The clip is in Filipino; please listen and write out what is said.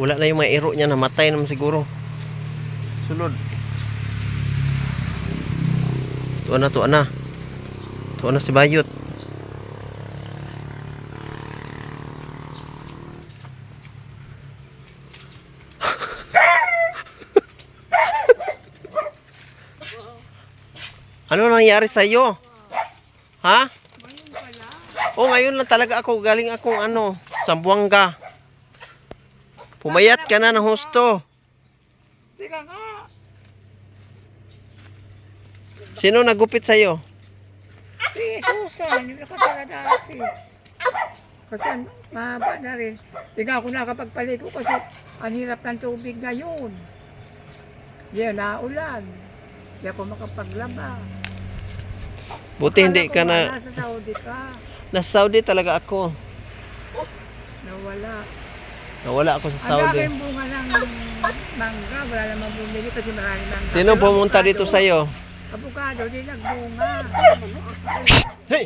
Wala na yung mga iro niya, namatay naman siguro. Sunod. Tuwa na, tuwa na. Tuwa na si Bayot. ano nangyari sa iyo? Ha? Oh, ngayon lang talaga ako galing akong ano, Sambuanga. Pumayat ka na ng husto. Teka nga. Sino nagupit sa iyo? Si Susan, yung nakatala dati. Kasi mahaba na rin. Hindi ako nakapagpaligo kasi ang hirap ng tubig ngayon. Hindi na ulan. Hindi ako makapaglaba. Buti hindi ka na Nasa Saudi ka. nasa Saudi talaga ako. Nawala. Nawala ako sa Ang Saudi. daming bunga ng mangga. Wala namang bumili kasi marami mangga. Sino pumunta dito sa iyo? Avocado, di nagbunga. Hey!